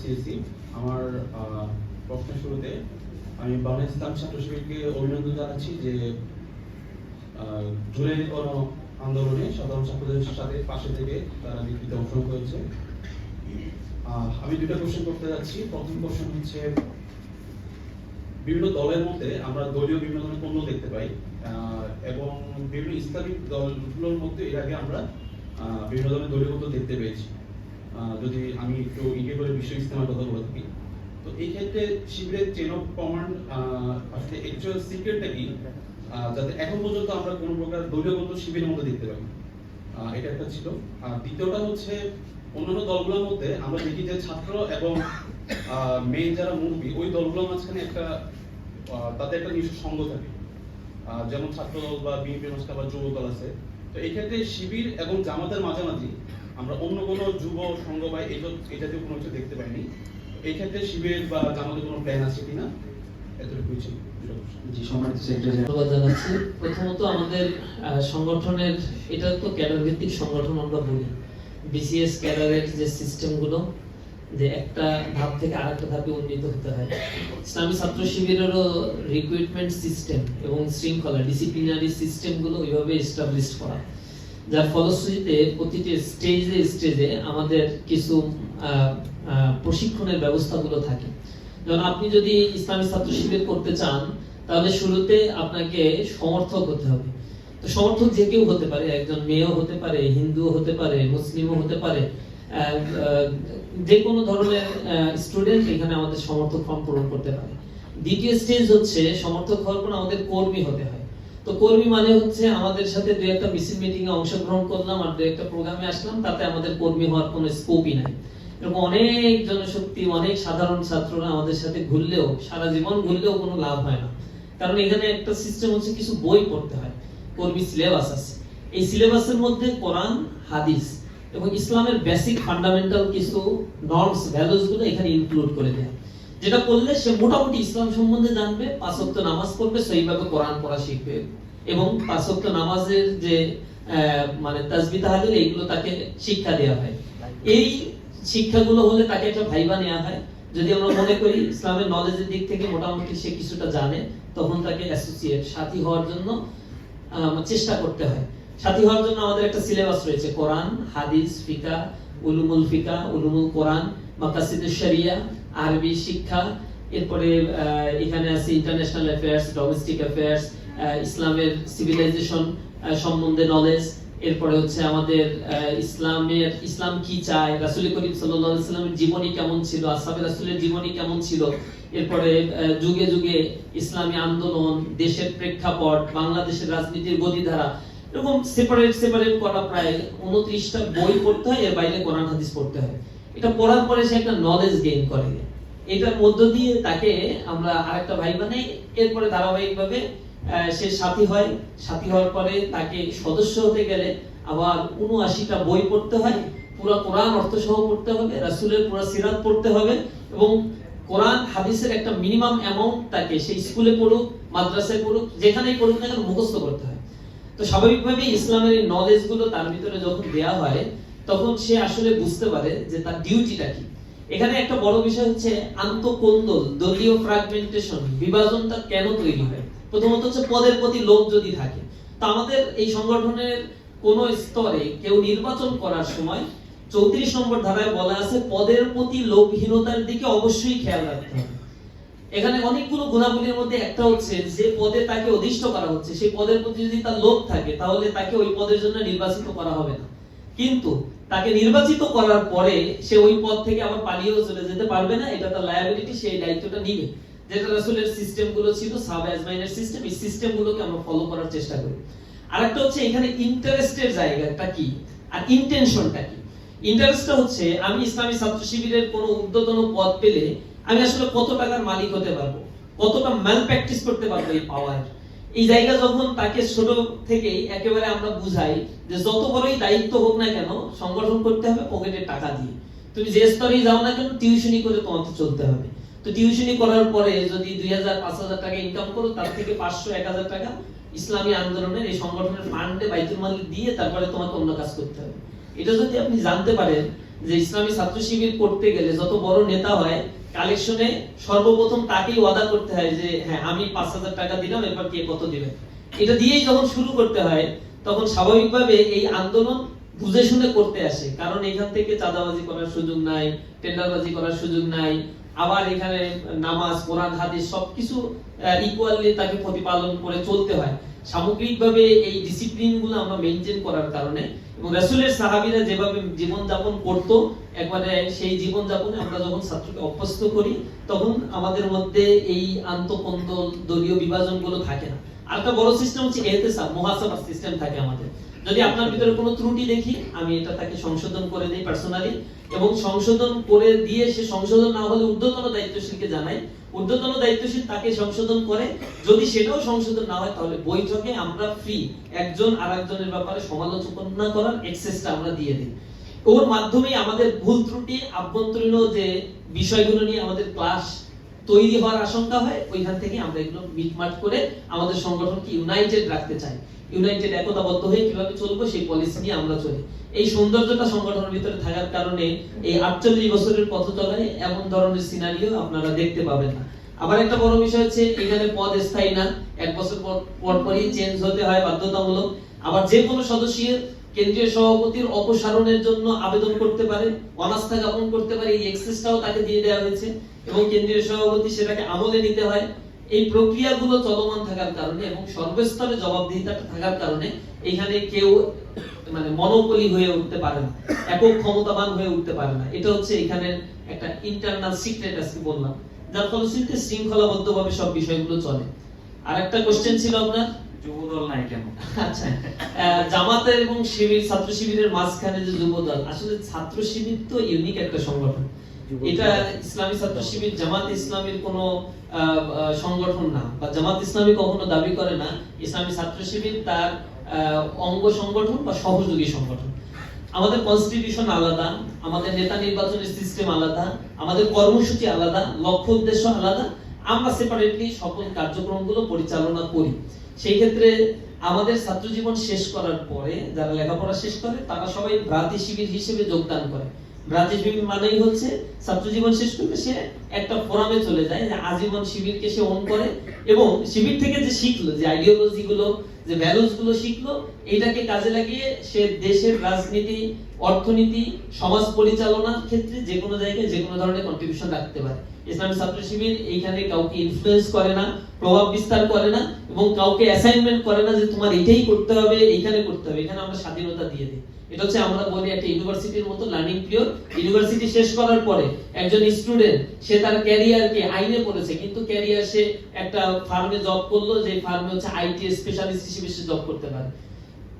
CSE আমার শুরুতে আমি ইসলাম অভিনন্দন জানাচ্ছি যে জুলাই আন্দোলনে সাধারণ ছাত্রদের সাথে পাশে থেকে তারা বিকৃত অংশগ্রহণ করেছে। আমি দুটা কোশ্চেন করতে যাচ্ছি। প্রথম কোশ্চেন হচ্ছে, বিভিন্ন দলের মধ্যে আমরা দলীয় বিভিন্ন ধরনের পণ্য দেখতে পাই। এবং বিভিন্ন ইসলামিক দলগুলোর মধ্যে এর আগে আমরা বিভিন্ন ধরনের দলীয় পণ্য দেখতে পেয়েছি। যদি আমি একটু ইন্ডিয়া করে বিশ্ব ইসলামের কথা বলে থাকি, তো এই ক্ষেত্রে শিবিরের চেন অফ কমান্ড অ্যাকচুয়াল সিক্রেটটা কি? যাতে এখন পর্যন্ত আমরা কোনো প্রকার দলীয় পণ্য শিবিরের মধ্যে দেখতে পাই এটা একটা ছিল। আর দ্বিতীয়টা হচ্ছে, অন্যান্য দলগুলোর মধ্যে আমরা দেখি যে ছাত্র এবং মেইন যারা মুরব্বী, ওই দলগুলোর মাঝখানে একটা তাদের একটা নিজস্ব সঙ্গ থাকে। যেমন ছাত্র দল বা বিএনপি মাঝখানে বা যুব দল আছে। তো এই ক্ষেত্রে শিবির এবং জামাতের মাঝামাঝি আমরা অন্য কোনো যুব সংঘ বা এই জাতীয় কোনো কিছু দেখতে পাইনি। এই ক্ষেত্রে শিবির বা জামাতের কোনো প্ল্যান আছে কিনা? এতটুকুই ছিল। প্রথমত আমাদের সংগঠনের, এটা তো ক্যাডার ভিত্তিক সংগঠন আমরা বলি। বিসিএস, ক্যাডারের যে সিস্টেমগুলো যে একটা ধাপ থেকে আরেকটা ধাপে উন্নীত হতে হয়। ইসলামী ছাত্র শিবিরেরও রিক্রুটমেন্ট সিস্টেম এবং শৃঙ্খলা ডিসিপ্লিনারি সিস্টেমগুলো ওইভাবে এস্টাবলিশ করা। যার ফলশ্রুতিতে প্রতিটি স্টেজে স্টেজে আমাদের কিছু প্রশিক্ষণের ব্যবস্থাগুলো থাকে। যেমন আপনি যদি ইসলামী ছাত্র শিবির করতে চান, তাহলে শুরুতে আপনাকে সমর্থক হতে হবে। তো সমর্থক যে কেউ হতে পারে, একজন মেয়েও হতে পারে, হিন্দুও হতে পারে, মুসলিমও হতে পারে। যে কোনো ধরনের স্টুডেন্ট এখানে আমাদের সমর্থক ফর্ম পূরণ করতে পারে। দ্বিতীয় স্টেজ হচ্ছে সমর্থক হওয়ার পর আমাদের কর্মী হতে হয়। তো কর্মী মানে হচ্ছে আমাদের সাথে দুই একটা মিছিল মিটিং এ অংশগ্রহণ করলাম আর দুই একটা প্রোগ্রামে আসলাম, তাতে আমাদের কর্মী হওয়ার কোনো স্কোপই নাই। এরকম অনেক জনশক্তি, অনেক সাধারণ ছাত্ররা আমাদের সাথে ঘুরলেও, সারা জীবন ঘুরলেও কোনো লাভ হয় না। কারণ এখানে একটা সিস্টেম হচ্ছে কিছু বই পড়তে হয়। কর্মী সিলেবাস আছে। এই সিলেবাসের মধ্যে কোরআন, হাদিস এবং ইসলামের বেসিক ফান্ডামেন্টাল কিছু নর্মস ভ্যালুসগুলো এখানে ইনক্লুড করে দেয়। যেটা করলে সে মোটামুটি ইসলাম সম্বন্ধে জানবে, পাঁচ ওয়াক্ত নামাজ পড়বে, সেইভাবে কোরআন পড়া শিখবে এবং পাঁচ ওয়াক্ত নামাজের যে মানে তাসবিহ তাহলিল এইগুলো তাকে শিক্ষা দেওয়া হয়। এই শিক্ষাগুলো হলে তাকে একটা ভাইবা নেওয়া হয়। যদি আমরা মনে করি ইসলামের নলেজের দিক থেকে মোটামুটি সে কিছুটা জানে, তখন তাকে অ্যাসোসিয়েট সাথী হওয়ার জন্য চেষ্টা করতে হয়। সাথী হওয়ার জন্য আমাদের একটা সিলেবাস রয়েছে, কোরআন, হাদিস, ফিকা, উলুমুল ফিকা, উলুমুল কোরআন মাকাসিদুশ শরিয়া, আরবি শিক্ষা, এরপরে এখানে আছে ইন্টারন্যাশনাল অ্যাফেয়ার্স ডোমেস্টিক অ্যাফেয়ার্স ইসলামের সিভিলাইজেশন সম্বন্ধে নলেজ এরপরে হচ্ছে আমাদের ইসলামের, ইসলাম কি চায়, রাসূল করিম সাল্লামের জীবনী কেমন ছিল, আসহাবে রাসূলের জীবনী কেমন ছিল, এরপরে যুগে যুগে ইসলামী আন্দোলন, দেশের প্রেক্ষাপট, বাংলাদেশের রাজনীতির গতিধারা এরকম সেপারেট সেপারেট করা প্রায় উনত্রিশটা বই পড়তে হয়, এর বাইরে কোরআন, হাদিস পড়তে হয়। এটা পড়ার পরে সে একটা নলেজ গেইন করে। এটার মধ্য দিয়ে তাকে আমরা আরেকটা ভাই বানাই। এরপরে ধারাবাহিকভাবে সে সাথী হয়। সাথী হওয়ার পরে তাকে সদস্য হতে গেলে আবার উনআশিটা বই পড়তে হয়। পুরো কোরআন অর্থ সহ পড়তে হবে, রাসূলের পুরো সিরাত পড়তে হবে এবং কোরআন, হাদিসের একটা মিনিমাম অ্যামাউন্ট তাকে সেই স্কুলে পড়ুক, মাদ্রাসায় পড়ুক, যেখানেই পড়ুক না কেন, মুখস্থ করতে হয়। তো স্বাভাবিকভাবে ইসলামের এই নলেজগুলো তার ভিতরে যখন দেয়া হয়, তখন সে আসলে বুঝতে পারে যে তার ডিউটিটা কি। এখানে একটা বড় বিষয় হচ্ছে আন্তঃকোন্দল, দলীয় ফ্র্যাগমেন্টেশন বিভাজনটা কেন তৈরি হয়? প্রথমত হচ্ছে পদের প্রতি লোভ যদি থাকে, তো আমাদের এই সংগঠনের কোন স্তরে কেউ নির্বাচন করার সময় চৌত্রিশ নম্বর ধারায় বলা আছে, পদের প্রতি লোভহীনতার দিকে অবশ্যই খেয়াল রাখতে হবে। এখানে অনেকগুলো গুণাবলীর মধ্যে একটা হচ্ছে যে পদে তাকে অধিষ্ঠ করা হচ্ছে, সেই পদের প্রতি যদি তার লোভ থাকে, তাহলে তাকে ওই পদের জন্য নির্বাচিত করা হবে না। কিন্তু তাকে নির্বাচিত করার পরে সে ওই পদ থেকে আবার পালিয়েও চলে যেতে পারবে না, এটা তার লায়াবিলিটি সেই দায়িত্বটা নিবে। যেটা রাসূলের সিস্টেমগুলো ছিল সাহাবা আজমাইনের সিস্টেম, এই সিস্টেম গুলোকে আমরা ফলো করার চেষ্টা করি। আরেকটা হচ্ছে এখানে ইন্টারেস্টের জায়গাটা কি আর ইন্টেনশনটা কি? ইন্টারেস্টটা হচ্ছে, আমি ইসলামী ছাত্র শিবিরের কোনো ঊর্ধ্বতন পদ পেলে আমি আসলে কত টাকার মালিক হতে পারব? কতটা ম্যাল প্র্যাকটিস করতে পারব এই পাওয়ার এই জায়গা যখন তাকে ছোট থেকেই একেবারে আমরা বুঝাই যে যত বড়ই দায়িত্ব হোক না কেন, সংগঠন করতে হবে পকেটে টাকা দিয়ে। তুমি যে স্তরেই যাও না কেন, টিউশনি করে তোমাকে চলতে হবে। তো টিউশনি করার পরে যদি দুই হাজার, পাঁচ হাজার টাকা ইনকাম করো, তার থেকে পাঁচশো, এক হাজার টাকা ইসলামী আন্দোলনের এই সংগঠনের ফান্ডে বাইতুল মাল দিয়ে তারপরে তোমাকে অন্য কাজ করতে হবে। এটা যদি আপনি জানতে পারেন যে ইসলামী ছাত্র শিবির করতে গেলে যত বড় নেতা হয় কালেকশনে সর্বপ্রথম তাকেই ওয়াদা করতে হয় যে হ্যাঁ আমি পাঁচ হাজার টাকা দিলাম এরপর কে কত দিবেন এটা দিয়েই যখন শুরু করতে হয়, তখন স্বাভাবিকভাবে এই আন্দোলন বুঝে শুনে করতে আসে। কারণ এখান থেকে চাঁদাবাজি করার সুযোগ নাই, টেন্ডারবাজি করার সুযোগ নাই, আবার এখানে নামাজ, কোরআন, হাদিস সবকিছু ইকুয়ালি তাকে প্রতিপালন করে চলতে হয়। সামগ্রিকভাবে এই ডিসিপ্লিনগুলো আমরা মেনটেন করার কারণে এবং রাসূলের সাহাবীরা যেভাবে জীবন যাপন করত, একবারে সেই জীবন যাপনে আমরা যখন ছাত্রকে অভ্যস্ত করি, তখন আমাদের মধ্যে এই আন্তঃপন্ত দলীয় বিভাজনগুলো থাকে না। আর আরেকটা বড় সিস্টেম হচ্ছে এহতেসাব মুহাসাবা সিস্টেম থাকে আমাদের। যদি আপনার ভিতরে কোনো ত্রুটি দেখি, আমি এটা তাকে সংশোধন করে দেই পার্সোনালি এবং সংশোধন করে দিয়ে সে সংশোধন না হলে ঊর্ধ্বতন দায়িত্বশীলকে জানাই। ঊর্ধ্বতন দায়িত্বশীল তাকে সংশোধন করে। যদি সেটাও সংশোধন না হয়, তাহলে বৈঠকে আমরা ফ্রি একজন আর একজনের ব্যাপারে সমালোচনা করার এক্সেসটা আমরা দিয়ে দিই। ওর মাধ্যমে আমাদের ভুল ত্রুটি, আভ্যন্তরীণ যে বিষয়গুলো নিয়ে আমাদের ক্লাস তৈরি হওয়ার আশঙ্কা হয়, ওইখান থেকে আমরা এগুলো মিটমাট করে আমাদের সংগঠনকে ইউনাইটেড রাখতে চাই। ইউনাইটেড একতাবদ্ধ হয়ে কীভাবে চলবো সেই পলিসি নিয়ে আমরা চলি। এই সৌন্দর্যটা সংগঠনের ভিতরে থাকার কারণে এই আটচল্লিশ বছরের পথ চলায় এমন ধরনের সিনারিও আপনারা দেখতে পাবেন না। আবার একটা বড় বিষয় হচ্ছে, এখানে পদ স্থায়ী না, এক বছর পর পর পরই চেঞ্জ হতে হয়, বাধ্যতামূলক। আবার যে কোনো সদস্যের কেন্দ্রীয় সভাপতির অপসারণের জন্য আবেদন করতে পারে, অনাস্থা জ্ঞাপন করতে পারে, এই এক্সেসটাও তাকে দিয়ে দেওয়া হয়েছে এবং কেন্দ্রীয় সভাপতি সেটাকে আমলে নিতে হয়। এই প্রক্রিয়াগুলো চলমান থাকার কারণে এবং সর্বস্তরে জবাবদিহিতাটা থাকার কারণে এখানে কেউ মানে মনোপলি হয়ে উঠতে পারে না, একক ক্ষমতাবান হয়ে উঠতে পারে না। এটা হচ্ছে এখানে একটা ইন্টারনাল সিক্রেট আজকে বললাম। যার ফলশ্রুতিতে শৃঙ্খলাবদ্ধভাবে সব বিষয়গুলো চলে। আর একটা কোশ্চেন ছিল আপনার যুবদল নাই কেন? আচ্ছা জামাতের এবং শিবির ছাত্র শিবিরের মাঝখানে যে যুবদল আসলে ছাত্র শিবির তো ইউনিক একটা সংগঠন। এটা ইসলামী ছাত্র শিবির জামাত ইসলামীর কোনো সংগঠন না বা জামাত ইসলামী কখনো দাবি করে না ইসলামী ছাত্র শিবির তার অঙ্গ সংগঠন বা সহযোগী সংগঠন। আমাদের কনস্টিটিউশন আলাদা আমাদের নেতা নির্বাচনের সিস্টেম আলাদা আমাদের কর্মসূচি আলাদা লক্ষ্য উদ্দেশ্য আলাদা। আমরা সেপারেটলি সকল কার্যক্রমগুলো পরিচালনা করি। সেই ক্ষেত্রে আমাদের ছাত্র জীবন শেষ করার পরে যারা লেখাপড়া শেষ করে, তারা সবাই ভ্রাতি শিবির হিসেবে যোগদান করে। ভ্রাতি মানেই হচ্ছে ছাত্র জীবন শেষ করলে সে একটা ফোরামে চলে যায় যে আজীবন শিবিরকে সে অন করে এবং শিবির থেকে যে শিখলো, যে আইডিওলজি গুলো, যে ভ্যালুসগুলো শিখলো এটাকে কাজে লাগিয়ে সে দেশের রাজনীতি, অর্থনীতি, সমাজ পরিচালনার ক্ষেত্রে যে কোনো জায়গায় যে কোনো ধরনের কন্ট্রিবিউশন রাখতে পারে। ইসলামী ছাত্র শিবির এইখানে কাউকে ইনফ্লুয়েন্স করে না, প্রভাব বিস্তার করে না এবং কাউকে অ্যাসাইনমেন্ট করে না যে তোমার এটাই করতে হবে, এইখানে করতে হবে। এখানে আমরা স্বাধীনতা দিয়ে দিই। এটা হচ্ছে আমরা বলি একটা ইউনিভার্সিটির মতো লার্নিং পিরিয়ড ইউনিভার্সিটি শেষ করার পরে একজন স্টুডেন্ট সে তার ক্যারিয়ারকে আইনে পড়েছে, কিন্তু ক্যারিয়ার সে একটা ফার্মে জব করল, যে ফার্মে হচ্ছে আইটি স্পেশালিস্ট হিসেবে সে জব করতে পারে।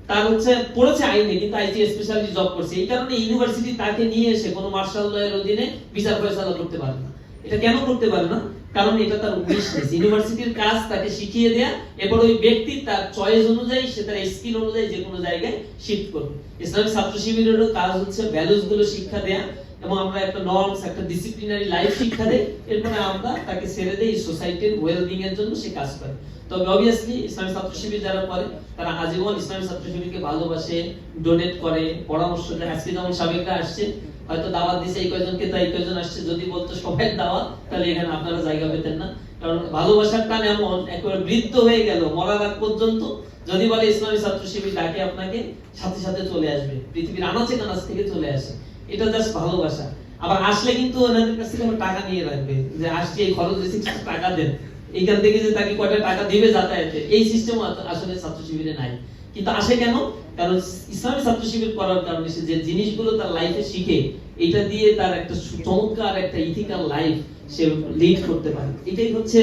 তার হচ্ছে, পড়েছে আইনে, কিন্তু আইটি স্পেশালিস্ট জব করছে। এই কারণে ইউনিভার্সিটি তাকে নিয়ে এসে কোনো মার্শাল লয়ের অধীনে বিচার ফয়সালা করতে পারে না। এটা কেন করতে পারে না? কারণ এটা তার উইশনেস ইউনিভার্সিটির কাজ তাকে শিখিয়ে দেয়া, এরপর ওই ব্যক্তি তার চয়েস অনুযায়ী সে তার স্কিল অনুযায়ী যে কোনো জায়গায় শিফট করবে। ইসলামিক ছাত্র শিবিরেরও কাজ হচ্ছে ভ্যালুসগুলো শিক্ষা দেয়া এবং আমরা একটা নর্মস একটা ডিসিপ্লিনারি লাইফ শিক্ষা দেই, এরপরে আমরা তাকে ছেড়ে দেই সোসাইটির ওয়েলবিং এর জন্য সে কাজ করে। তবে অবভিয়াসলি ইসলামী ছাত্র শিবির যারা করে, তারা আজীবন ইসলামী ছাত্র শিবিরকে ভালোবাসে ডোনেট করে, পরামর্শ দেয়। আজকে যেমন সাবেকরা আসছে, হয়তো দাওয়াত দিছে, এই কয়জনকে তাই কয়জন আসছে, যদি বলতো সবাই দাওয়াত, তাহলে এখানে আপনারা জায়গা পেতেন না। কারণ ভালোবাসার টান এমন, একেবারে বৃদ্ধ হয়ে গেল, মরার আগ পর্যন্ত, যদি বলে ইসলামী ছাত্র শিবির ডাকে আপনাকে, সাথে সাথে চলে আসবে। পৃথিবীর আনাচে কানাচ থেকে চলে আসে। এটা জাস্ট ভালোবাসা। আবার আসলে কিন্তু ওনাদের কাছ থেকে টাকা নিয়ে রাখবে যে আসছে, এই খরচ কিছু টাকা দেন। এইখান থেকে যে তাকে কয়টা টাকা দিবে যাতায়াতে, এই সিস্টেম আসলে ছাত্র শিবিরে নাই। কিন্তু আসে কেন? কারণ ইসলামী ছাত্র শিবির করার কারণে সে যে জিনিসগুলো তার লাইফে শিখে, এটা দিয়ে তার একটা চমৎকার একটা ইথিক্যাল লাইফ সে লিড করতে পারে। এটাই হচ্ছে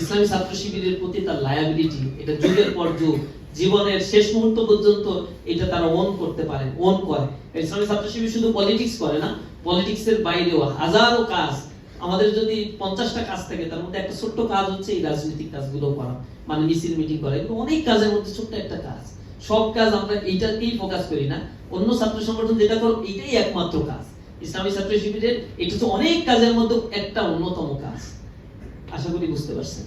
ইসলামী ছাত্র শিবিরের প্রতি তার লায়াবিলিটি এটা যুগের পর যুগ। জীবনের শেষ মুহূর্ত পর্যন্ত এটা তারা ওন করতে পারে ওন করে। ইসলামী ছাত্র শিবির শুধু পলিটিক্স করে না পলিটিক্স এর বাইরেও হাজারো কাজ। আমাদের যদি পঞ্চাশটা কাজ থাকে, তার মধ্যে একটা ছোট্ট কাজ হচ্ছে এই রাজনৈতিক কাজগুলো করা মানে মিছিল মিটিং করা, এগুলো অনেক কাজের মধ্যে ছোট্ট একটা কাজ। সব কাজ আমরা এইটাকেই ফোকাস করি না, অন্য ছাত্র সংগঠন যেটা করো এইটাই একমাত্র কাজ। ইসলামী ছাত্র শিবিরের এটা তো অনেক কাজের মধ্যে একটা অন্যতম কাজ। আশা করি বুঝতে পারছেন।